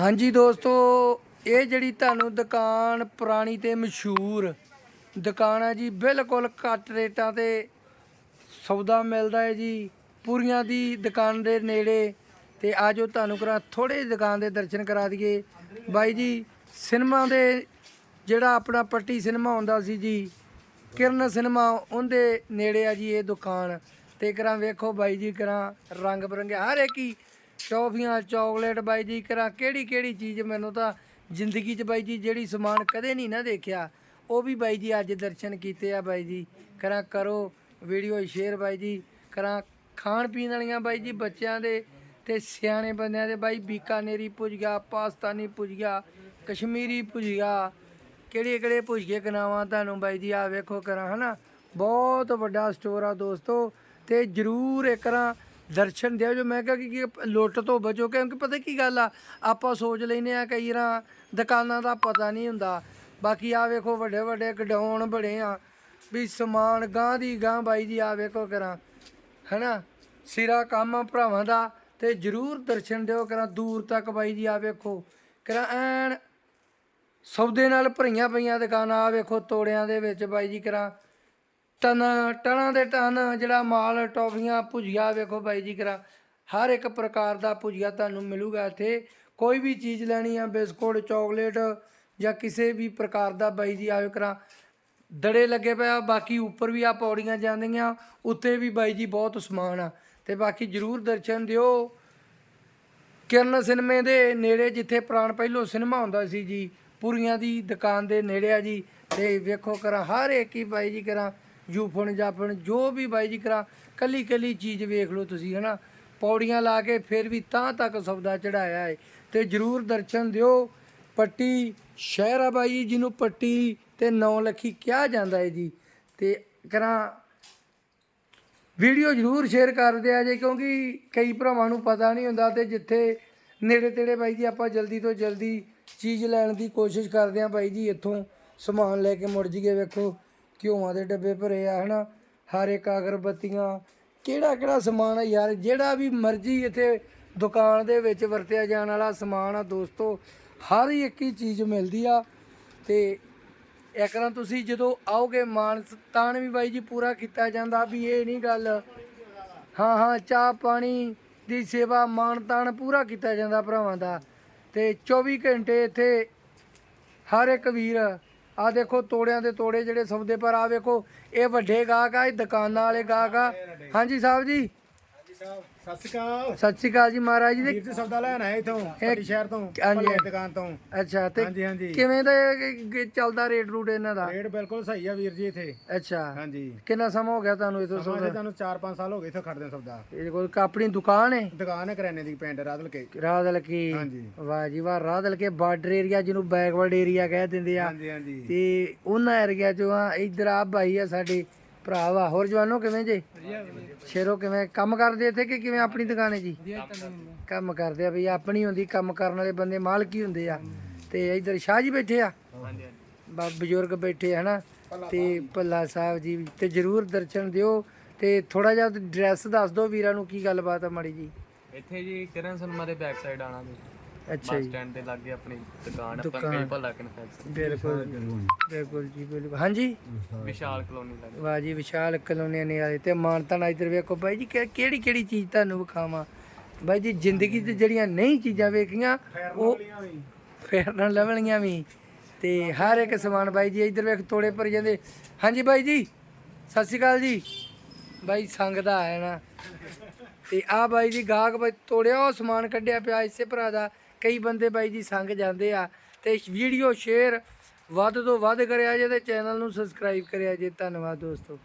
ਹਾਂਜੀ ਦੋਸਤੋ, ਇਹ ਜਿਹੜੀ ਤੁਹਾਨੂੰ ਦੁਕਾਨ ਪੁਰਾਣੀ ਤੇ ਮਸ਼ਹੂਰ ਦੁਕਾਨ ਹੈ ਜੀ, ਬਿਲਕੁਲ ਘੱਟ ਰੇਟਾਂ ਤੇ ਸੌਦਾ ਮਿਲਦਾ ਹੈ ਜੀ, ਪੂਰੀਆਂ ਦੀ ਦੁਕਾਨ ਦੇ ਨੇੜੇ। ਤੇ ਆਜੋ ਤੁਹਾਨੂੰ ਕਰਾ ਥੋੜੇ ਦੁਕਾਨ ਦੇ ਦਰਸ਼ਨ ਕਰਾ ਦਈਏ। ਬਾਈ ਜੀ, ਸਿਨੇਮਾ ਦੇ ਜਿਹੜਾ ਆਪਣਾ ਪੱਟੀ ਸਿਨੇਮਾ ਹੁੰਦਾ ਸੀ ਜੀ, ਕਿਰਨ ਸਿਨੇਮਾ, ਉਹਦੇ ਨੇੜੇ ਆ ਜੀ ਇਹ ਦੁਕਾਨ। ਤੇ ਕਰਾਂ ਵੇਖੋ ਬਾਈ ਜੀ, ਕਰਾਂ ਰੰਗ ਬਰੰਗੇ, ਹਰ ਇੱਕ ਹੀ ਟੌਫੀਆਂ, ਚਾਕਲੇਟ ਬਾਈ ਜੀ, ਕਰਾਂ ਕਿਹੜੀ ਕਿਹੜੀ ਚੀਜ਼ ਮੈਨੂੰ ਤਾਂ ਜ਼ਿੰਦਗੀ 'ਚ ਬਾਈ ਜੀ ਜਿਹੜੀ ਸਮਾਨ ਕਦੇ ਨਹੀਂ ਨਾ ਦੇਖਿਆ, ਉਹ ਵੀ ਬਾਈ ਜੀ ਅੱਜ ਦਰਸ਼ਨ ਕੀਤੇ ਆ ਬਾਈ ਜੀ। ਕਰਾਂ ਕਰੋ ਵੀਡੀਓ ਸ਼ੇਅਰ ਬਾਈ ਜੀ। ਕਰਾਂ ਖਾਣ ਪੀਣ ਵਾਲੀਆਂ ਬਾਈ ਜੀ ਬੱਚਿਆਂ ਦੇ ਤੇ ਸਿਆਣੇ ਬੰਦਿਆਂ ਦੇ ਬਾਈ ਬੀਕਾਨੇਰੀ ਭੁਜੀਆ ਪਾਕਿਸਤਾਨੀ ਪੁੱਜ ਗਿਆ, ਕਸ਼ਮੀਰੀ ਪੁੱਜ ਗਿਆ। ਕਿਹੜੇ ਕਿਹੜੇ ਭੁਜੀਏ ਕਨਾਵਾਂ ਤੁਹਾਨੂੰ ਬਾਈ ਜੀ ਆ ਵੇਖੋ ਕਰਾਂ, ਹਨਾ? ਬਹੁਤ ਵੱਡਾ ਸਟੋਰ ਆ ਦੋਸਤੋ, ਤੇ ਜਰੂਰ ਇੱਕ ਰਾਂ ਦਰਸ਼ਨ ਦਿਓ ਜੋ ਮੈਂ ਕਿਹਾ ਕਿ ਕਿ ਲੁੱਟ ਤੋਂ ਬਚੋ, ਕਿਉਂਕਿ ਪਤਾ ਕੀ ਗੱਲ ਆ, ਆਪਾਂ ਸੋਚ ਲੈਨੇ ਆ ਕਈ ਰਾਂ ਦੁਕਾਨਾਂ ਦਾ ਪਤਾ ਨਹੀਂ ਹੁੰਦਾ। ਬਾਕੀ ਆ ਵੇਖੋ ਵੱਡੇ ਵੱਡੇ ਗਡਾਉਣ ਬਣੇ ਆ, ਵੀ ਸਮਾਨ ਗਾਂ ਦੀ ਗਾਂ ਬਾਈ ਜੀ ਆ ਵੇਖੋ ਕਰਾਂ, ਹੈਨਾ? ਸਿਰਾ ਕੰਮ ਭਰਾਵਾਂ ਦਾ, ਤੇ ਜਰੂਰ ਦਰਸ਼ਨ ਦਿਓ ਕਰਾਂ, ਦੂਰ ਤੱਕ ਬਾਈ ਜੀ ਆ ਵੇਖੋ। ਕਰਾਂ ਐਨ ਸੌਦੇ ਨਾਲ ਭਰੀਆਂ ਪਈਆਂ ਦੁਕਾਨਾਂ ਆ ਵੇਖੋ ਤੋੜਿਆਂ ਦੇ ਵਿੱਚ ਬਾਈ ਜੀ ਕਰਾਂ। ਟਨ, ਟਨਾਂ ਦੇ ਟਨ ਜਿਹੜਾ ਮਾਲ, ਟੋਫੀਆਂ, ਭੁਜੀਆ ਵੇਖੋ ਬਾਈ ਜੀ ਕਰਾਂ, ਹਰ ਇੱਕ ਪ੍ਰਕਾਰ ਦਾ ਭੁਜੀਆ ਤੁਹਾਨੂੰ ਮਿਲੂਗਾ ਇੱਥੇ। ਕੋਈ ਵੀ ਚੀਜ਼ ਲੈਣੀ ਆ, ਬਿਸਕੁਟ, ਚਾਕਲੇਟ ਜਾਂ ਕਿਸੇ ਵੀ ਪ੍ਰਕਾਰ ਦਾ ਬਾਈ ਜੀ ਆਇਓ ਕਰਾਂ, ਦੜੇ ਲੱਗੇ ਪਿਆ ਬਾਕੀ ਉੱਪਰ ਵੀ ਆ ਪੌੜੀਆਂ ਜਾਂਦੀਆਂ, ਉੱਤੇ ਵੀ ਬਾਈ ਜੀ ਬਹੁਤ ਸਮਾਨ ਆ। ਤੇ ਬਾਕੀ ਜਰੂਰ ਦਰਸ਼ਨ ਦਿਓ। ਕਿਰਨ ਸਿਨੇਮੇ ਦੇ ਨੇੜੇ ਜਿੱਥੇ ਪ੍ਰਾਣ ਪਹਿਲੋਂ ਸਿਨੇਮਾ ਹੁੰਦਾ ਸੀ ਜੀ, ਪੁਰੀਆਂ ਦੀ ਦੁਕਾਨ ਦੇ ਨੇੜੇ ਆ ਜੀ। ਤੇ ਵੇਖੋ ਕਰਾਂ, ਹਰ ਇੱਕ ਹੀ ਬਾਈ ਜੀ ਕਰਾਂ ਜੂਫਣ ਜਾਫਣ ਜੋ ਵੀ ਬਾਈ ਜੀ ਕਰਾਂ ਕੱਲੀ ਕੱਲੀ ਚੀਜ਼ ਵੇਖ ਲਓ ਤੁਸੀਂ ਹਨਾ? ਪੌੜੀਆਂ ਲਾ ਕੇ ਫਿਰ ਵੀ ਤਾਂ ਤੱਕ ਸੌਦਾ ਚੜਾਇਆ ਹੈ ਤੇ ਜਰੂਰ ਦਰਸ਼ਨ ਦਿਓ। ਪੱਟੀ ਸ਼ਹਿਰ ਆ ਬਾਈ ਜੀ, ਜਿਹਨੂੰ ਪੱਟੀ ਤੇ ਨੌ ਲੱਖੀ ਕਿਹਾ ਜਾਂਦਾ ਹੈ ਜੀ। ਤੇ ਕਰਾਂ ਵੀਡੀਓ ਜਰੂਰ ਸ਼ੇਅਰ ਕਰ ਦਿਆ ਜੇ ਕਿਉਂਕਿ ਕਈ ਭਰਾਵਾਂ ਨੂੰ ਪਤਾ ਨਹੀਂ ਹੁੰਦਾ ਤੇ ਜਿੱਥੇ ਨੇੜੇ ਤੇੜੇ ਬਾਈ ਜੀ ਆਪਾਂ ਜਲਦੀ ਤੋਂ ਜਲਦੀ ਚੀਜ਼ ਲੈਣ ਦੀ ਕੋਸ਼ਿਸ਼ ਕਰਦੇ ਆਂ ਬਾਈ ਜੀ ਇੱਥੋਂ ਸਮਾਨ ਲੈ ਕੇ ਮੁੜ ਜੀਏ ਵੇਖੋ। ਘਿਓਆਂ ਦੇ ਡੱਬੇ ਭਰੇ ਆ, ਹਨਾ? ਹਰ ਇੱਕ ਅਗਰਬੱਤੀਆਂ। ਕਿਹੜਾ ਕਿਹੜਾ ਸਮਾਨ ਆ ਯਾਰ? ਜਿਹੜਾ ਵੀ ਮਰਜ਼ੀ ਇੱਥੇ ਦੁਕਾਨ ਦੇ ਵਿੱਚ ਵਰਤਿਆ ਜਾਣ ਵਾਲਾ ਸਮਾਨ ਆ ਦੋਸਤੋ, ਹਰ ਇੱਕ ਹੀ ਚੀਜ਼ ਮਿਲਦੀ ਆ। ਤੇ ਇੱਕ ਨਾ ਤੁਸੀਂ ਜਦੋਂ ਆਓਗੇ ਮਾਨ ਤਾਨ ਵੀ ਬਾਈ ਜੀ ਪੂਰਾ ਕੀਤਾ ਜਾਂਦਾ ਵੀ ਇਹ ਨਹੀਂ ਗੱਲ। ਹਾਂ ਹਾਂ, ਚਾਹ ਪਾਣੀ ਦੀ ਸੇਵਾ ਮਾਨ ਤਾਨ ਪੂਰਾ ਕੀਤਾ ਜਾਂਦਾ ਭਰਾਵਾਂ ਦਾ। ਤੇ 24 ਘੰਟੇ ਇੱਥੇ ਹਰ ਇੱਕ ਵੀਰ ਆ ਦੇਖੋ ਤੋੜਿਆਂ ਦੇ ਤੋੜੇ ਜਿਹੜੇ ਸੌਦੇ ਪਰ ਆ ਵੇਖੋ ਇਹ ਵੱਡੇ ਗਾਹਕ ਆ ਇਹ ਦੁਕਾਨਾਂ ਵਾਲੇ ਗਾਹਕ ਆ। ਹਾਂਜੀ ਸਾਹਿਬ ਜੀ? ਸਤਿ ਸ਼੍ਰੀ ਅਕਾਲ। ਸਤਿ ਸ਼੍ਰੀ ਅਕਾਲ ਜੀ ਮਹਾਰਾਜ ਜੀ ਵੀਰ ਦੇ ਜੀ ਸੌਦਾ ਲੈਣ ਆਏ ਇਥੋਂ ਪੱਟੀ ਸ਼ਹਿਰ ਤੋਂ ਹਾਂਜੀ। ਭੱਲੇ ਦੁਕਾਨ ਤੋਂ। ਅੱਛਾ ਤੇ ਹਾਂਜੀ ਹਾਂਜੀ। ਕਿਵੇਂ ਦਾ ਇਹ- ਚੱਲਦਾ ਰੇਟ ਰੂਟ ਇਹਨਾਂ ਦਾ? ਰੇਟ ਬਿਲਕੁਲ ਸਹੀ ਆ ਵੀਰ ਜੀ ਇੱਥੇ। ਅੱਛਾ। ਹਾਂਜੀ। ਕਿੰਨਾ ਸਮਾਂ ਹੋ ਗਿਆ ਤੁਹਾਨੂੰ ਇਥੋਂ ਸਮਾਂ ਸੌਦਾ? ਤੁਹਾਨੂੰ 4-5 ਸਾਲ ਹੋ ਗਏ ਇੱਥੇ ਖੜਦੇ ਸੌਦਾ। ਇਹ ਕੋਈ ਆਪਣੀ ਦੁਕਾਨ ਹੈ ਦੁਕਾਨ ਹੈ ਕਰਿਆਨੇ ਦੀ ਪਿੰਡ ਰਾਦਲ ਕੇ ਰਾਦਲ ਕੀ। ਹਾਂਜੀ। ਵਾਹ ਜੀ ਵਾਹ ਰਾਦਲ ਕੇ ਬਾਰਡਰ ਏਰੀਆ ਜਿਹਨੂੰ ਬੈਕਵਰਡ ਏਰੀਆ ਕਹਿ ਦਿੰਦੇ ਆ। ਹਾਂਜੀ ਹਾਂਜੀ। ਤੇ ਉਹਨਾਂ ਏਰੀਆ ਚੋਂ ਆ ਇਧਰ ਆ ਭਾਈ ਆ ਸਾਡੇ। ਭਰਾ ਵਾ ਹੋਰ ਜਵਾਨੋ ਕਿਵੇਂ ਜੇ? ਸ਼ੇਰੋ ਕਿਵੇਂ? ਕੰਮ ਕਰਦੇ ਇੱਥੇ ਕਿ ਕਿਵੇਂ ਆਪਣੀ ਦੁਕਾਨ ਹੈ ਜੀ ਕੰਮ ਕਰਦੇ। ਆ ਬਈ ਆਪਣੀ ਹੁੰਦੀ ਕੰਮ ਕਰਨ ਵਾਲੇ ਬੰਦੇ ਮਾਲਕ ਹੀ ਹੁੰਦੇ ਆ। ਤੇ ਇਧਰ ਸ਼ਾਹ ਜੀ ਬੈਠੇ ਆ? ਬਾ ਬਜ਼ੁਰਗ ਬੈਠੇ ਹਨਾ? ਤੇ ਭੱਲਾ ਸਾਹਿਬ ਜੀ ਤੇ ਜਰੂਰ ਦਰਸ਼ਨ ਦਿਓ। ਤੇ ਥੋੜਾ ਜਿਹਾ ਡਰੈਸ ਦੱਸ ਦਿਓ ਵੀਰਾਂ ਨੂੰ ਕੀ ਗੱਲਬਾਤ ਆ ਮਾੜੀ ਜੀ। ਇੱਥੇ ਜੀ ਕਿਰਨ ਸਿਨੇਮਾ ਦੇ ਬੈਕ ਸਾਈਡ ਆਣਾ ਜੀ ਅੱਛਾ ਬੱਸ ਜੀ। ਸਟੈਂਡ ਦੇ ਲਾਗੇ ਆਪਣੀ ਦੁਕਾਨ ਆ ਦੁਕਾਨ। ਭੱਲਾ ਕਨਫੈਕਸ਼ਨ ਬਿਲਕੁਲ ਬਿਲਕੁਲ ਜੀ ਬਿਲਕੁਲ। ਹਾਂਜੀ? ਵਿਸ਼ਾਲ। ਕਲੋਨੀ ਲਾਗੇ। ਵਾਹ ਜੀ ਵਿਸ਼ਾਲ ਕਲੋਨੀ ਨੇ ਆਏ ਤੇ ਮਾਨਤਾ ਨਾਲ ਇੱਧਰ ਵੇਖੋ ਬਾਈ ਜੀ ਕਿ- ਕਿਹੜੀ ਕਿਹੜੀ ਚੀਜ਼ ਤੁਹਾਨੂੰ ਵਿਖਾਵਾਂ? ਬਾਈ ਜੀ ਜ਼ਿੰਦਗੀ 'ਚ ਜਿਹੜੀਆਂ ਨਹੀਂ ਚੀਜ਼ਾਂ ਵੇਖੀਆਂ ਉਹ ਫੇਰਨ ਲਵਣੀਆਂ ਵੀ। ਤੇ ਹਰ ਇੱਕ ਸਮਾਨ ਬਾਈ ਜੀ ਇੱਧਰ ਵੇਖ ਤੋੜੇ ਭਰ ਜਾਂਦੇ। ਹਾਂਜੀ ਬਾਈ ਜੀ ਸਤਿ ਸ਼੍ਰੀ ਅਕਾਲ ਜੀ। ਬਾਈ ਸੰਗ ਦਾ ਆਇਆ ਨਾ। ਤੇ ਆ ਬਾਈ ਜੀ ਗਾਹਕ ਬਾਈ ਤੋੜਿਆ ਉਹ ਸਮਾਨ ਕੱਢਿਆ ਪਿਆ ਇਸੇ ਭਰਾ ਦਾ। ਕਈ ਬੰਦੇ ਬਾਈ ਜੀ ਸੰਗ ਜਾਂਦੇ ਆ ਤੇ ਵੀਡੀਓ ਸ਼ੇਅਰ ਵੱਧ ਤੋਂ ਵੱਧ ਕਰਿਆ ਜੇ ਤੇ ਚੈਨਲ ਨੂੰ ਸਬਸਕ੍ਰਾਈਬ ਕਰਿਆ ਜੇ ਧੰਨਵਾਦ ਦੋਸਤੋ।